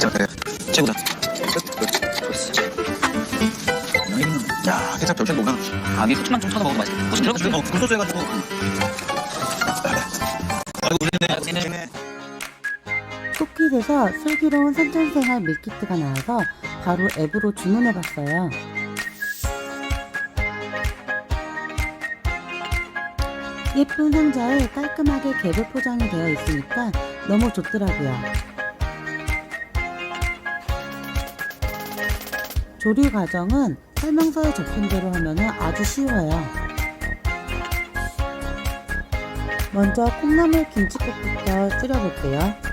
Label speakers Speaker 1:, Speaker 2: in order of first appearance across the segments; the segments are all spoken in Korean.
Speaker 1: 자, 그래. 최고다. 야, 케찹 절대 녹아.
Speaker 2: 아, 위에 후추만 좀 쳐서 먹어도 맛있겠다. 후추 들어갔어요?
Speaker 1: 어, 굴소스 해가지고. 아이고, 우리네. 우리네.
Speaker 3: 토끼에서 슬기로운 산전생활 밀키트가 나와서 바로 앱으로 주문해봤어요. 예쁜 상자에 깔끔하게 개별 포장이 되어 있으니까 너무 좋더라고요. 조리 과정은 설명서에 적힌 대로 하면 아주 쉬워요. 먼저 콩나물 김치국부터 끓여볼게요.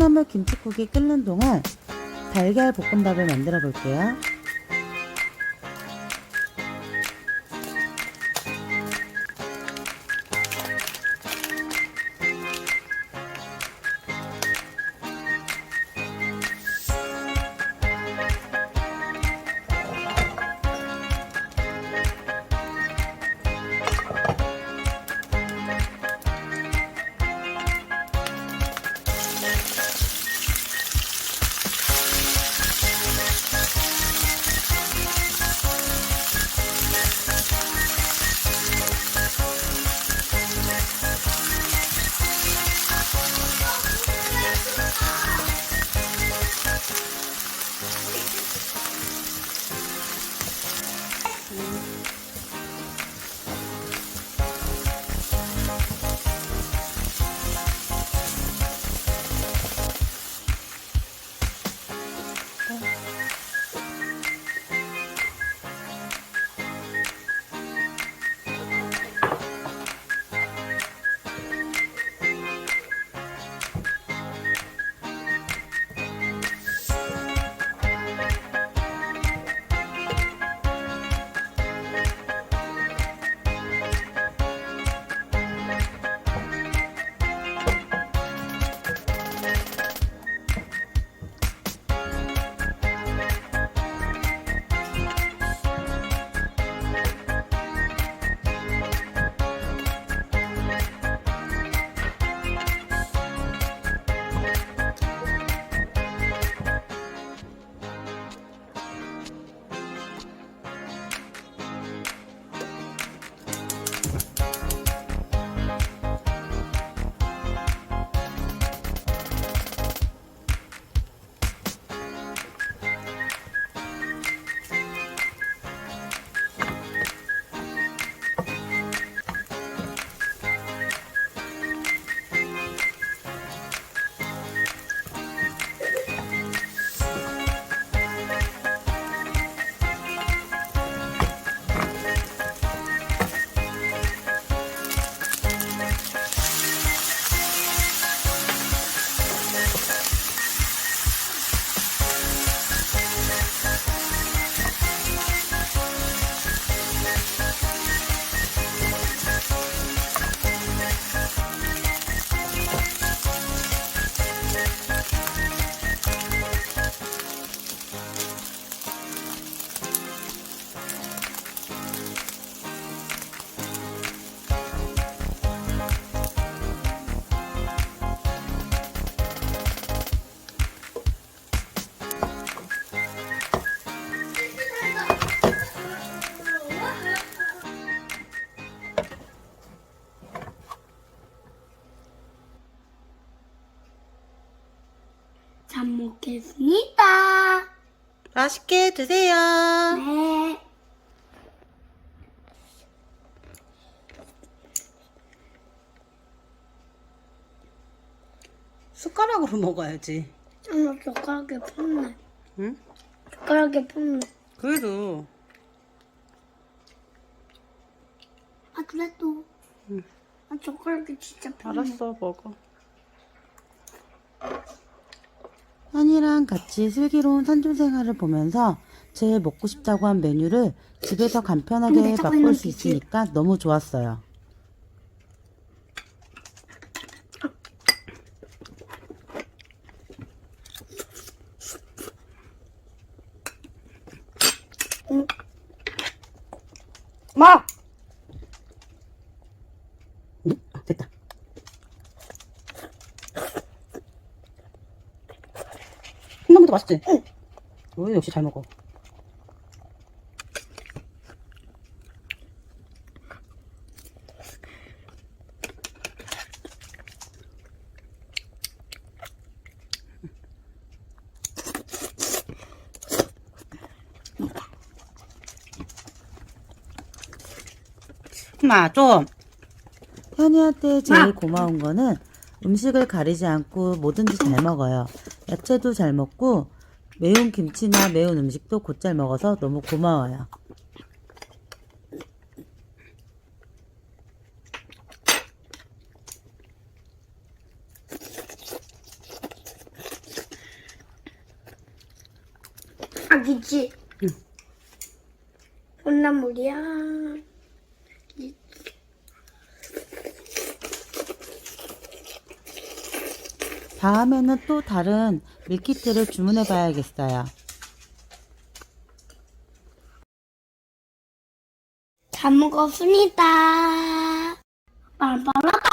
Speaker 3: 콩나물 김치국이 끓는 동안 달걀 볶음밥을 만들어 볼게요. 먹겠습니다. 맛있게 드세요.
Speaker 4: 네.
Speaker 3: 숟가락으로 먹어야지.
Speaker 4: 음, 엄마 젓가락에 폼내.
Speaker 3: 응?
Speaker 4: 젓가락에 폼내.
Speaker 3: 그래도.
Speaker 4: 아 그래도.
Speaker 3: 응.
Speaker 4: 아 젓가락에 진짜 폼내.
Speaker 3: 알았어 먹어. 현이랑 같이 슬기로운 산중 생활을 보면서 제일 먹고 싶다고 한 메뉴를 집에서 간편하게 맛볼 수. 있으니까 너무 좋았어요.
Speaker 4: 마.
Speaker 3: 아, 됐다. 콩나물도 맛있지? 응. 오, 역시 잘 먹어. 마, 좀. 현이한테 제일 고마운 거는 음식을 가리지 않고 뭐든지 잘 먹어요. 야채도 잘 먹고 매운 김치나 매운 음식도 곧잘 먹어서 너무 고마워요.
Speaker 4: 아기지.
Speaker 3: 응.
Speaker 4: 콩나물이야.
Speaker 3: 다음에는 또 다른 밀키트를 주문해 봐야겠어요.
Speaker 4: 다 먹었습니다. 빠라빠라빠.